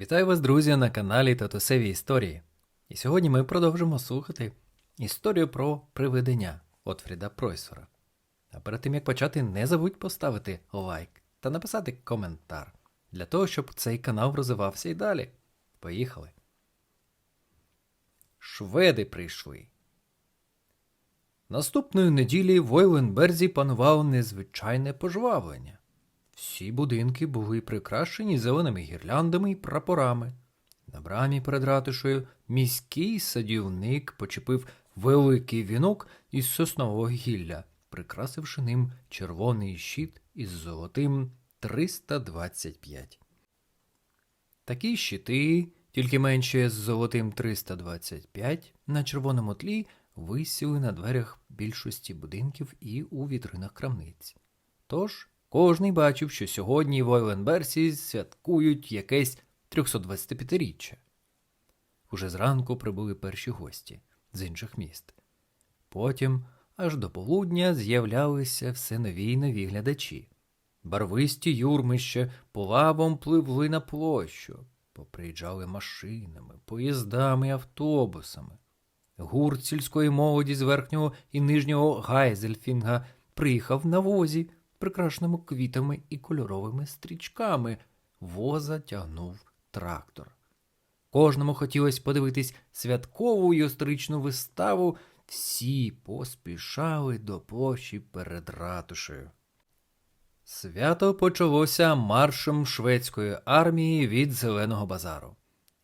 Вітаю вас, друзі, на каналі Татусеві Історії. І сьогодні ми продовжимо слухати історію про привидення Отфріда Пройсора. А перед тим як почати, не забудь поставити лайк та написати коментар для того, щоб цей канал розвивався і далі. Поїхали. Шведи прийшли. Наступної неділі в Ойленберзі панувало незвичайне пожвавлення. Всі будинки були прикрашені зеленими гірляндами і прапорами. На брамі перед ратушею міський садівник почепив великий вінок із соснового гілля, прикрасивши ним червоний щит із золотим 325. Такі щити, тільки менше з золотим 325, на червоному тлі висіли на дверях більшості будинків і у вітринах крамниць. Тож кожний бачив, що сьогодні в Ойленберсі святкують якесь 325-річчя. Уже зранку прибули перші гості з інших міст. Потім, аж до полудня, з'являлися все нові й нові глядачі. Барвисті юрмища полавом пливли на площу, поприїжджали машинами, поїздами автобусами. Гурт сільської молоді з верхнього і нижнього Гайзельфінга приїхав на возі, прикрашеному квітами і кольоровими стрічками. Воза тягнув трактор. Кожному хотілося подивитись святкову й виставу. Всі поспішали до площі перед ратушею. Свято почалося маршем шведської армії від Зеленого базару.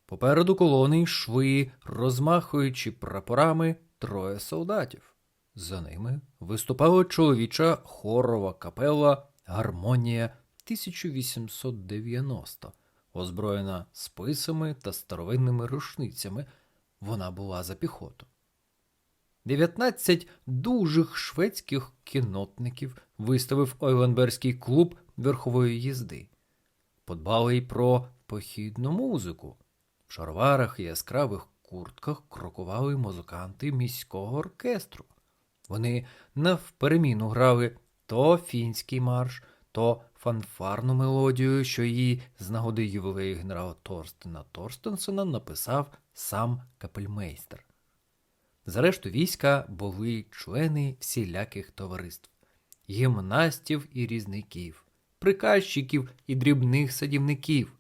Попереду колони йшли, розмахуючи прапорами, троє солдатів. За ними виступала чоловіча хорова капела Гармонія 1890, озброєна списами та старовинними рушницями. Вона була за піхоту. 19 дужих шведських кінотників виставив Ойленберзький клуб верхової їзди. Подбали й про похідну музику. В шароварах і яскравих куртках крокували музиканти міського оркестру. Вони навпереміну грали то фінський марш, то фанфарну мелодію, що її з нагоди ювілею генерала Торстена Торстенсона написав сам капельмейстер. За решту війська були члени всіляких товариств, гімнастів і різників, приказчиків і дрібних садівників,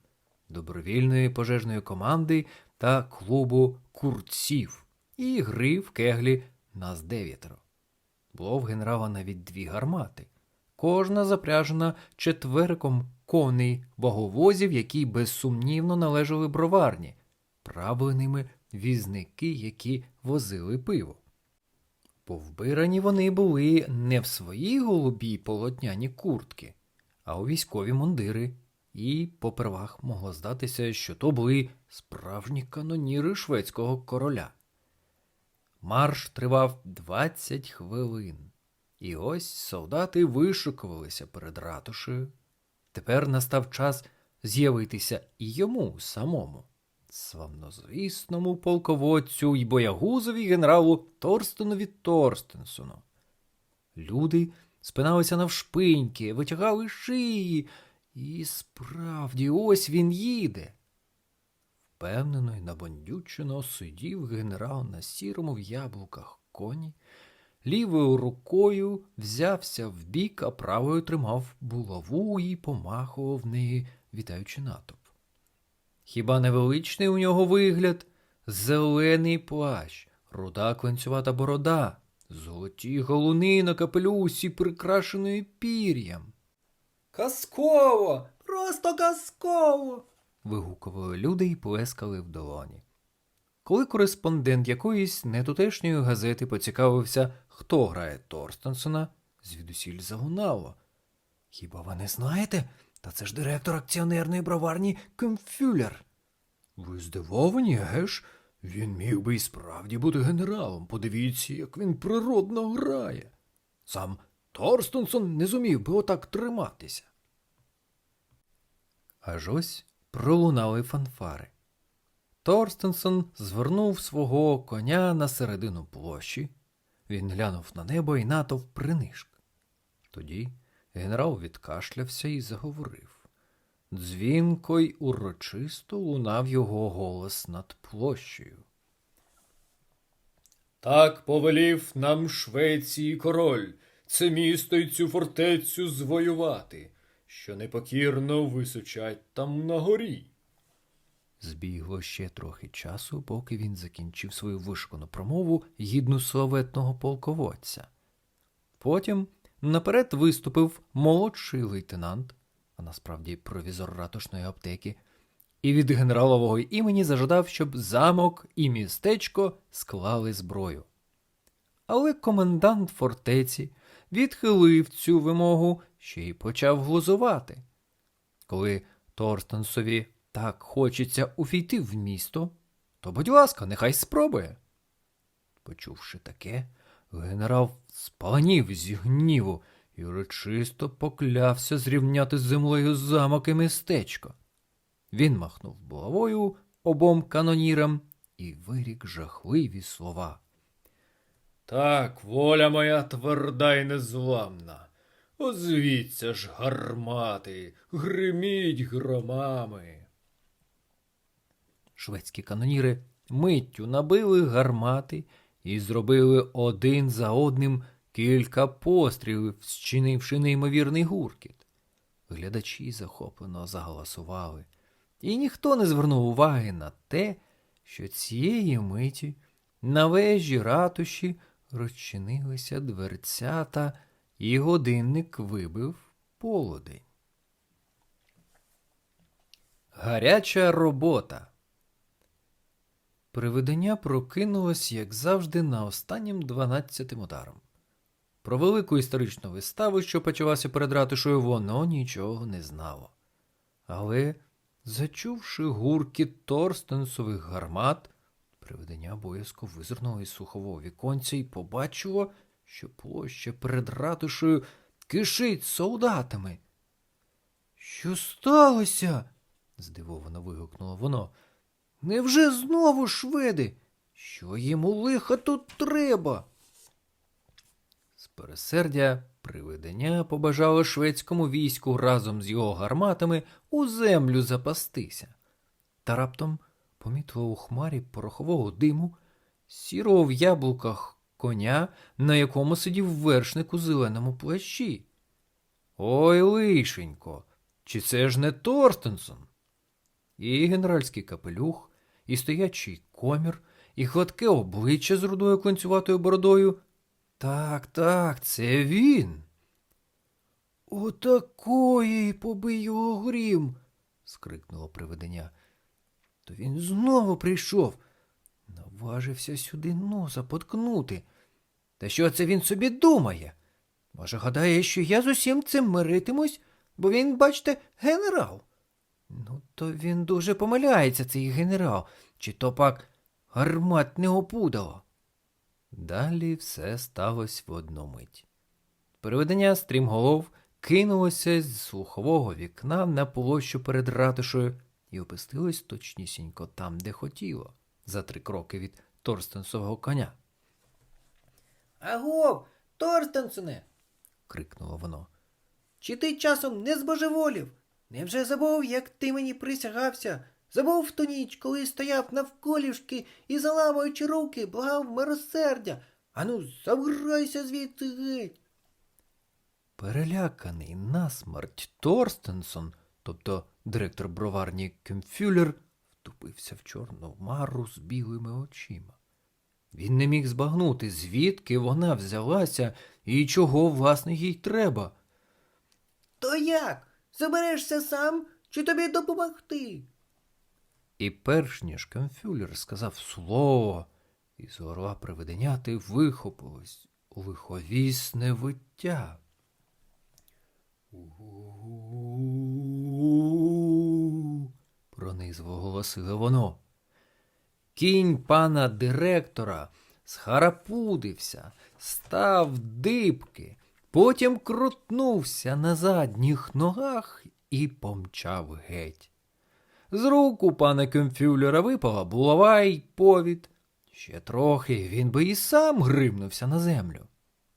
добровільної пожежної команди та клубу курців і гри в кеглі нас дев'ятеро. Було в генерала навіть дві гармати, кожна запряжена четвериком коней ваговозів, які безсумнівно належали броварні, правили ними візники, які возили пиво. Повбирані вони були не в свої голубі полотняні куртки, а у військові мундири, і попервах могло здатися, що то були справжні каноніри шведського короля. Марш тривав 20 хвилин, і ось солдати вишикувалися перед ратушею. Тепер настав час з'явитися і йому самому, славнозвісному полководцю й боягузові генералу Торстенові Торстенсону. Люди спиналися навшпиньки, витягали шиї, і справді ось він їде. Впевнено й набондючено сидів генерал на сірому в яблуках коні, лівою рукою взявся вбік, а правою тримав булаву і помахував неї, вітаючи натовп. Хіба невеличний у нього вигляд? Зелений плащ, руда кленцювата борода, золоті галуни на капелюсі, прикрашеної пір'ям. Казково! Просто казково! Вигукували люди і плескали в долоні. Коли кореспондент якоїсь нетутешньої газети поцікавився, хто грає Торстенсона, звідусіль залунало. Хіба ви не знаєте? Та це ж директор акціонерної броварні Кемфюлер. Ви здивовані, геш? Він міг би і справді бути генералом. Подивіться, як він природно грає. Сам Торстенсон не зумів би отак триматися. Аж ось пролунали фанфари. Торстенсон звернув свого коня на середину площі. Він глянув на небо і натовп принишк. Тоді генерал відкашлявся і заговорив. дзвінко й урочисто лунав його голос над площею. Так повелів нам Швеції король, це місто й цю фортецю звоювати, що непокірно височать там на горі. Збігло ще трохи часу, поки він закінчив свою вишкану промову гідну славетного полководця. Потім наперед виступив молодший лейтенант, а насправді провізор ратушної аптеки, і від генералового імені зажадав, щоб замок і містечко склали зброю. Але комендант фортеці відхилив цю вимогу ще й почав глузувати. Коли Торстенсові так хочеться увійти в місто, то, будь ласка, нехай спробує. Почувши таке, генерал спаланів зі гніву і урочисто поклявся зрівняти з землею замок і містечко. Він махнув булавою обом канонірам і вирік жахливі слова. Так, воля моя тверда й незламна. Озвіться ж гармати, гриміть громами. Шведські каноніри миттю набили гармати і зробили один за одним кілька пострілів, зчинивши неймовірний гуркіт. Глядачі захоплено заголосували, і ніхто не звернув уваги на те, що цієї миті на вежі ратуші розчинилися дверцята, і годинник вибив полудень. Гаряча робота. Привидення прокинулось, як завжди, на останнім дванадцятим ударом. Про велику історичну виставу, що почалася перед ратушою, воно нічого не знало. Але, зачувши гуркіт торстенсових гармат, привидення обов'язково визирнуло із сухового віконця і побачило, що площа перед ратушею кишить солдатами. Що сталося? здивовано вигукнуло воно. Невже знову шведи? Що йому лиха тут треба? З пересердя привидення побажало шведському війську разом з його гарматами у землю запастися. Та раптом помітило у хмарі порохового диму, сірого в яблуках коня, на якому сидів вершник у зеленому плащі. Ой, лишенько, чи це ж не Торстенсон? І генеральський капелюх, і стоячий комір, і гладке обличчя з рудою кланцюватою бородою. Так, так, це він. Отакої побий його грім. скрикнуло привидення. То він знову прийшов, наважився сюди носа поткнути. Та що це він собі думає? Може, гадає, що я з усім цим миритимусь, бо він, бачите, генерал. Ну, то він дуже помиляється, цей генерал, чи то пак гарматне опудало. Далі все сталося в одну мить. Переведення стрімголов кинулося з слухового вікна на площу перед ратушою і опустилось точнісінько там, де хотіло, за три кроки від Торстенсового коня. Агов, Торстенсоне, крикнуло воно. чи ти часом не збожеволів? Невже забув, як ти мені присягався? Забув ту ніч, коли стояв навколішки і, заламуючи руки, благав миросердя. Ану, забирайся звідси геть. Переляканий насмерть Торстенсон, тобто директор броварні Кемфюлер, втупився в чорну мару з білими очима. Він не міг збагнути, звідки вона взялася і чого, власне, їй треба. То як? Заберешся сам чи тобі допомогти? І перш ніж Кемфюлер сказав слово, із горла привиденяти вихопилось лиховісне виття. Пронизво голосило воно. Кінь пана директора схарапудився, став дибки, потім крутнувся на задніх ногах і помчав геть. З рук у пана Кемфюлера випала булава й повід. Ще трохи він би і сам гримнувся на землю.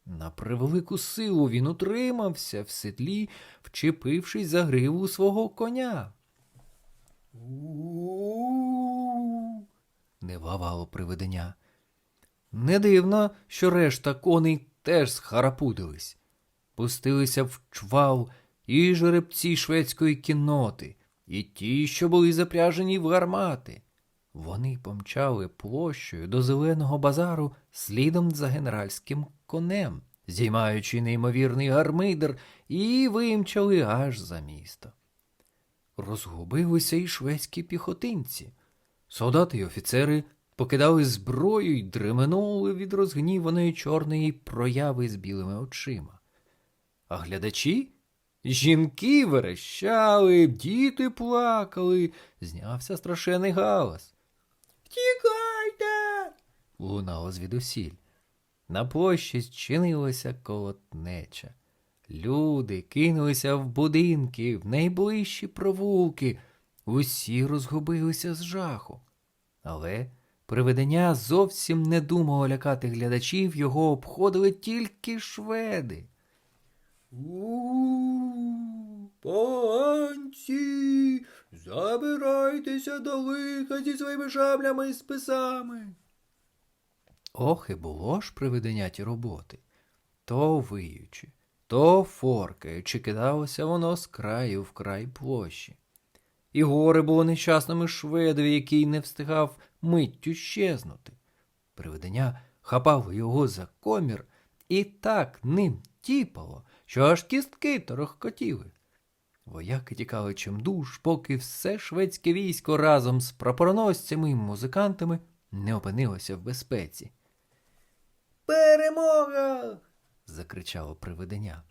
На превелику силу він утримався в седлі, вчепившись за гриву свого коня. У-у-у. Не вавало привидення. Не дивно, що решта коней теж схарапудились. Пустилися в чвал і жеребці шведської кінноти, і ті, що були запряжені в гармати. Вони помчали площею до зеленого базару слідом за генеральським конем, зіймаючи неймовірний гармидер, і вимчали аж за місто. Розгубилися і шведські піхотинці. Солдати й офіцери покидали зброю й дременули від розгніваної чорної прояви з білими очима. А глядачі? Жінки верещали, діти плакали, знявся страшенний галас. Тікайте. Лунало звідусіль. На площі зчинилася колотнеча. Люди кинулися в будинки, в найближчі провулки. Усі розгубилися з жаху. Але привидення зовсім не думало лякати глядачів, його обходили тільки шведи. У, панці, забирайтеся до лиха зі своїми шаблями і списами. Ох, і було ж привидення ті роботи. То виючи, то форкаючи, кидалося воно з краю в край площі. І горе було нещасними шведові, який не встигав миттю щезнути. Привидення хапало його за комір і так ним тіпало, що аж кістки торохкотіли. Вояки тікали чимдуж, поки все шведське військо разом з прапороносцями і музикантами не опинилося в безпеці. Перемога! закричало привидення.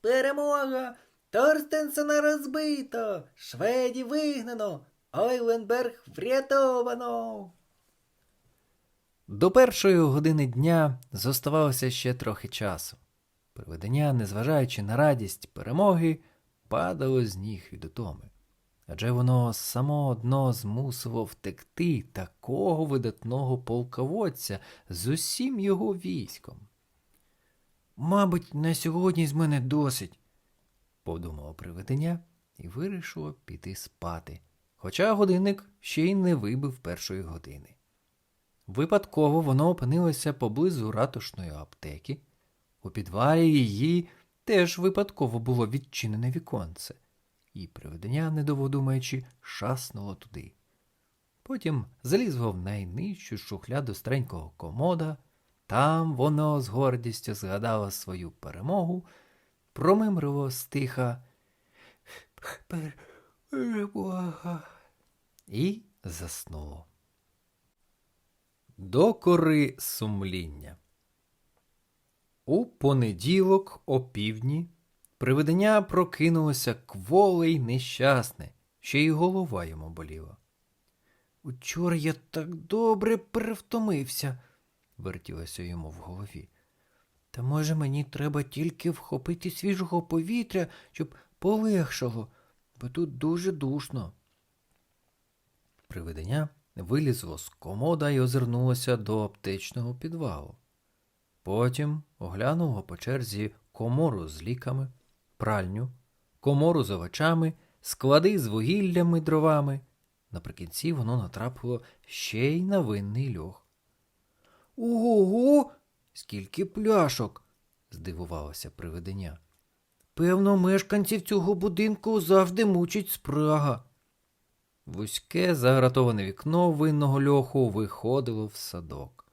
Перемога! Торстенсена розбито! Шведів вигнано! Ойленберг врятовано! До першої години дня зоставалося ще трохи часу. Привидення, незважаючи на радість перемоги, падало з ніг від утоми. Адже воно само одно змусило втекти такого видатного полководця з усім його військом. Мабуть, на сьогодні з мене досить, подумало привидення і вирішило піти спати, хоча годинник ще й не вибив першої години. Випадково воно опинилося поблизу ратушної аптеки. У підвалі її теж випадково було відчинене віконце, і привидення, недовго думаючи, шаснуло туди. Потім залізло в найнижчу шухляду старенького комода. Там воно з гордістю згадало свою перемогу, промимрило стиха перемога і заснуло. Докори сумління. У понеділок о півдні привидення прокинулося кволе й нещасне, ще й голова йому боліла. Учора я так добре перевтомився, вертілося йому в голові. Та може мені треба тільки вхопити свіжого повітря, щоб полегшало, бо тут дуже душно. Привидення вилізло з комода і озирнулося до аптечного підвалу. Потім оглянуло по черзі комору з ліками, пральню, комору з овочами, склади з вугіллями дровами. Наприкінці воно натрапило ще й на винний льох. Ого, скільки пляшок. здивувалося привидення. Певно, мешканців цього будинку завжди мучить спрага. Вузьке загратоване вікно винного льоху виходило в садок.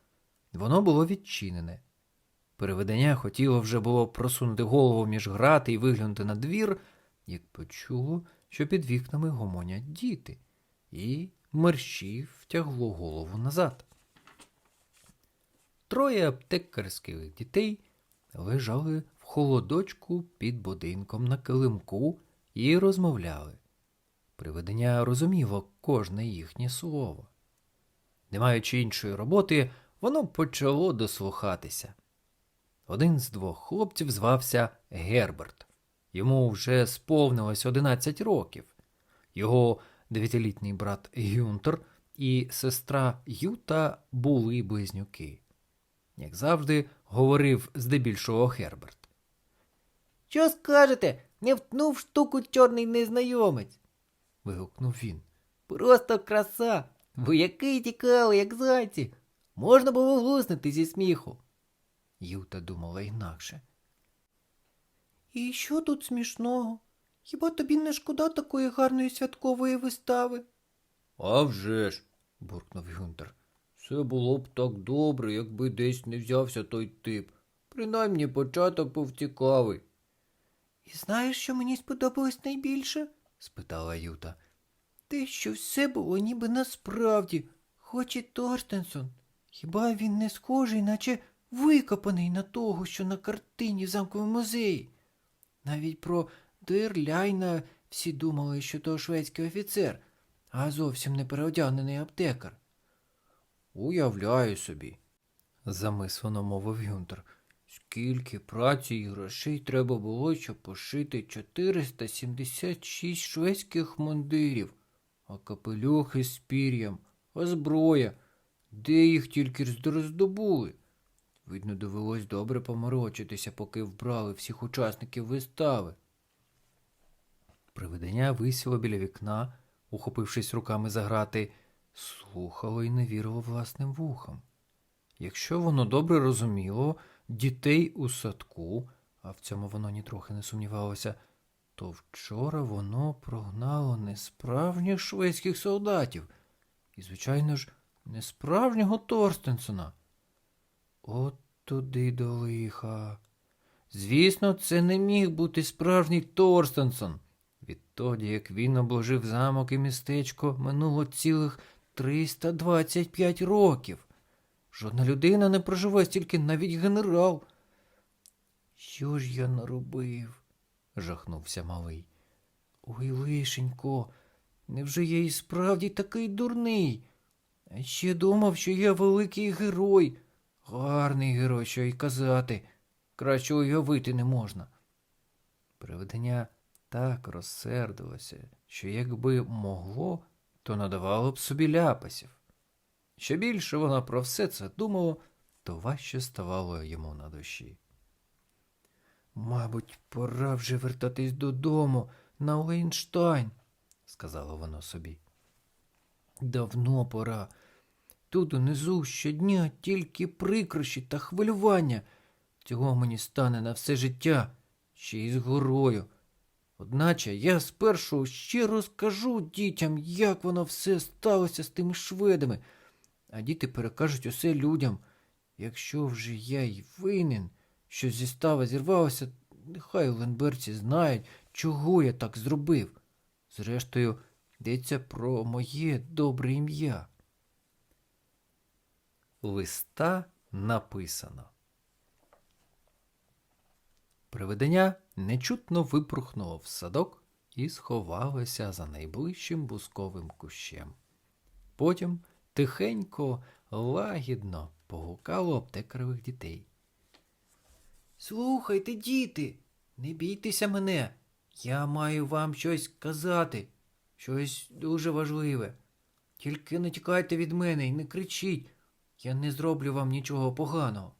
Воно було відчинене. Переведення хотіло вже було просунути голову між грати і виглянути на двір, як почуло, що під вікнами гомонять діти, і мерщій втягло голову назад. Троє аптекарських дітей лежали в холодочку під будинком на килимку і розмовляли. Привидення розуміло кожне їхнє слово. Не маючи іншої роботи, воно почало дослухатися. Один з двох хлопців звався Герберт. Йому вже сповнилось 11 років. Його дев'ятилітній брат Гюнтер і сестра Юта були близнюки. Як завжди, говорив здебільшого Герберт. Що скажете? Не втнув штуку чорний незнайомець. вигукнув він. Просто краса. Вояки тікали, як зайці. Можна було глуснути зі сміху. Юта думала інакше. І що тут смішного? Хіба тобі не шкода такої гарної святкової вистави? А вже ж, буркнув Гюнтер. Все було б так добре, якби десь не взявся той тип. Принаймні початок був цікавий. І знаєш, що мені сподобалось найбільше? спитала Юта. Те, що все було ніби насправді, хоч і Торстенсон. Хіба він не схожий, наче викопаний на того, що на картині в замковому музеї? Навіть про Дерляйна всі думали, що то шведський офіцер, а зовсім не переодягнений аптекар. Уявляю собі, замислено мовив Гюнтер. Скільки праці і грошей треба було, щоб пошити 476 шведських мундирів, а капелюхи з пір'ям, а зброя, де їх тільки роздобули. Видно, довелось добре поморочитися, поки вбрали всіх учасників вистави. Привидення висіло біля вікна, ухопившись руками за грати, слухало і не вірило власним вухам. Якщо воно добре розуміло дітей у садку, а в цьому воно нітрохи не сумнівалося, то вчора воно прогнало не справжніх шведських солдатів і, звичайно ж, не справжнього Торстенсона. От туди до лиха. Звісно, це не міг бути справжній Торстенсон. Відтоді, як він обложив замок і містечко, минуло цілих 325 років. Жодна людина не проживе стільки навіть генерал. Що ж я наробив? жахнувся малий. Ой, лишенько, невже я і справді такий дурний? Ще думав, що я великий герой. Гарний герой, що й казати. Краще уявити не можна. Привидення так розсердилося, що якби могло, то надавало б собі ляпасів. Що більше вона про все це думала, то важче ставало йому на душі. Мабуть, пора вже вертатись додому на Лейнштайн, сказала воно собі. Давно пора. Тут унизу щодня тільки прикрощі та хвилювання. Цього мені стане на все життя, ще й з горою. Одначе я спершу ще розкажу дітям, як воно все сталося з тими шведами, а діти перекажуть усе людям. Якщо вже я й винен, що зі става зірвалося, нехай ленберці знають, чого я так зробив. Зрештою, йдеться про моє добре ім'я. Листа написано. Привидення нечутно випорхнуло в садок і сховалося за найближчим бусковим кущем. Потім тихенько, лагідно погукало аптекарових дітей. Слухайте, діти, не бійтеся мене. Я маю вам щось казати, щось дуже важливе. Тільки не тікайте від мене і не кричіть. Я не зроблю вам нічого поганого.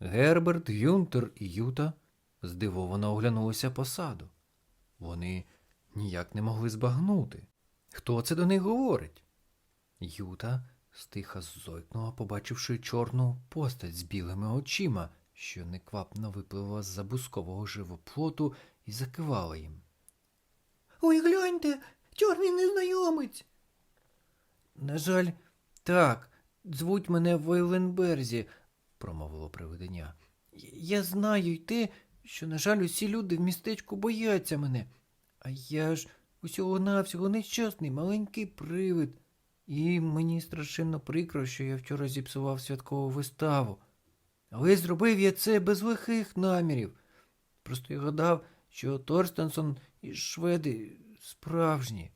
Герберт, Гюнтер і Юта здивовано оглянулися по саду. Вони ніяк не могли збагнути. Хто це до них говорить? Юта стиха зойкнула, побачивши чорну постать з білими очима, що неквапно випливла з-за бускового живоплоту і закивала їм. Ой, гляньте, чорний незнайомець. На жаль, так, звуть мене в Вейленберзі, промовило привидення. Я знаю й те, що, на жаль, усі люди в містечку бояться мене. А я ж усього навсього нещасний маленький привид. І мені страшенно прикро, що я вчора зіпсував святкову виставу. Але зробив я це без лихих намірів. Просто я гадав, що Торстенсон і шведи справжні.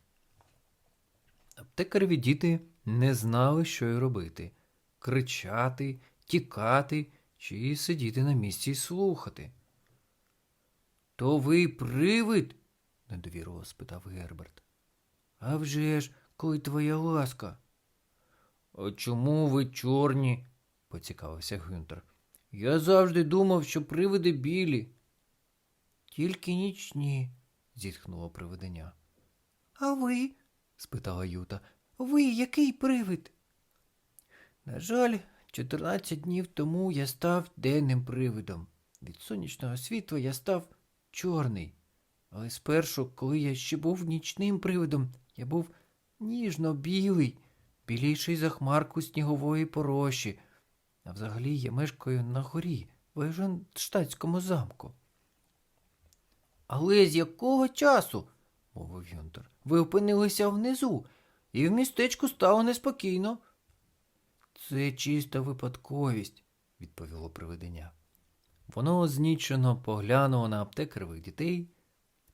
Аптекареві діти не знали, що й робити кричати, тікати чи сидіти на місці й слухати. То ви привид? недовірливо спитав Герберт. «А вже ж, коли твоя ласка. А чому ви чорні? поцікавився Гюнтер. Я завжди думав, що привиди білі. Тільки нічні. зітхнуло привидення. А ви? спитала Юта. Ви який привид? На жаль, 14 днів тому я став денним привидом. Від сонячного світла я став чорний. Але спершу, коли я ще був нічним привидом, я був ніжно-білий, біліший за хмарку снігової пороші. А взагалі я мешкаю на горі, в Ейженштатському замку. Але з якого часу, мовив Юнтер, ви опинилися внизу, і в містечку стало неспокійно. Це чиста випадковість, відповіло привидення. Воно знічено поглянуло на аптекарових дітей,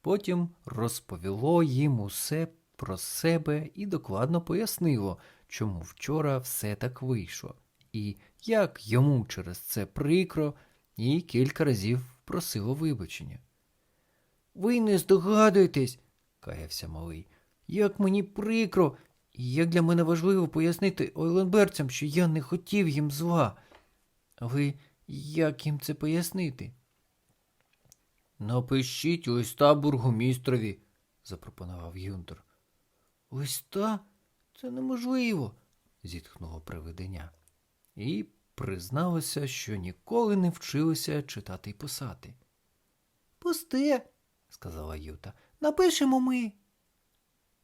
потім розповіло їм усе про себе і докладно пояснило, чому вчора все так вийшло, і як йому через це прикро, і кілька разів просило вибачення. Ви не здогадуєтесь, каявся малий, як мені прикро, і як для мене важливо пояснити ойленберцям, що я не хотів їм зла. Але як їм це пояснити? Напишіть листа бургомістрові, запропонував Юнтер. Листа? Це неможливо. зітхнуло привидення, і призналося, що ніколи не вчилося читати й писати, Пусте, сказала Юта. напишемо ми.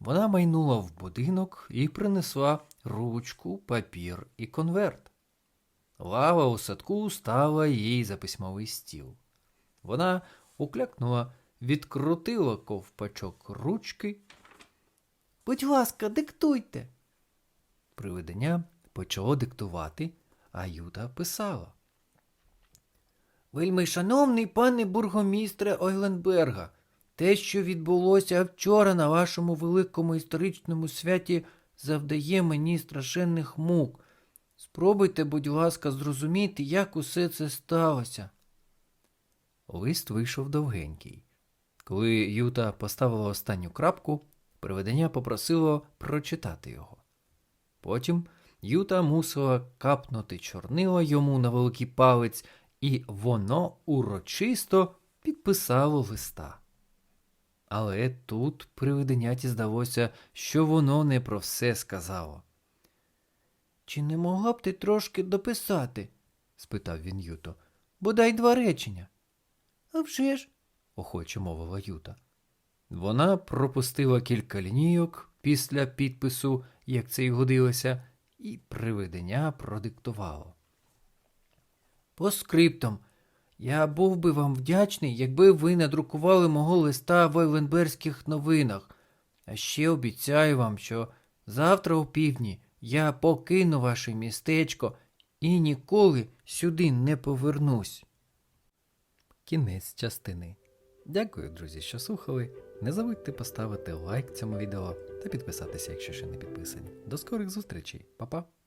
Вона майнула в будинок і принесла ручку, папір і конверт. Лава у садку стала їй за письмовий стіл. Вона уклякнула, відкрутила ковпачок ручки. Будь ласка, диктуйте. Привидення почало диктувати, а Юта писала. Вельми шановний пане бургомістре Ойленберга, те, що відбулося вчора на вашому великому історичному святі, завдає мені страшенних мук. Спробуйте, будь ласка, зрозуміти, як усе це сталося. Лист вийшов довгенький. Коли Юта поставила останню крапку, привидення попросило прочитати його. Потім Юта мусила капнути чорнила йому на великий палець, і воно урочисто підписало листа. Але тут привиденяті здалося, що воно не про все сказало. Чи не могла б ти трошки дописати? спитав він Юто. Бодай два речення. А вже ж. охоче мовила Юта. Вона пропустила кілька лінійок після підпису, як це й годилося, і привидення продиктувало. По скриптам. Я був би вам вдячний, якби ви надрукували мого листа в Ойленберських новинах. А ще обіцяю вам, що завтра о півдні я покину ваше містечко і ніколи сюди не повернусь. Кінець частини. Дякую, друзі, що слухали. Не забудьте поставити лайк цьому відео та підписатися, якщо ще не підписані. До скорих зустрічей, Па-па!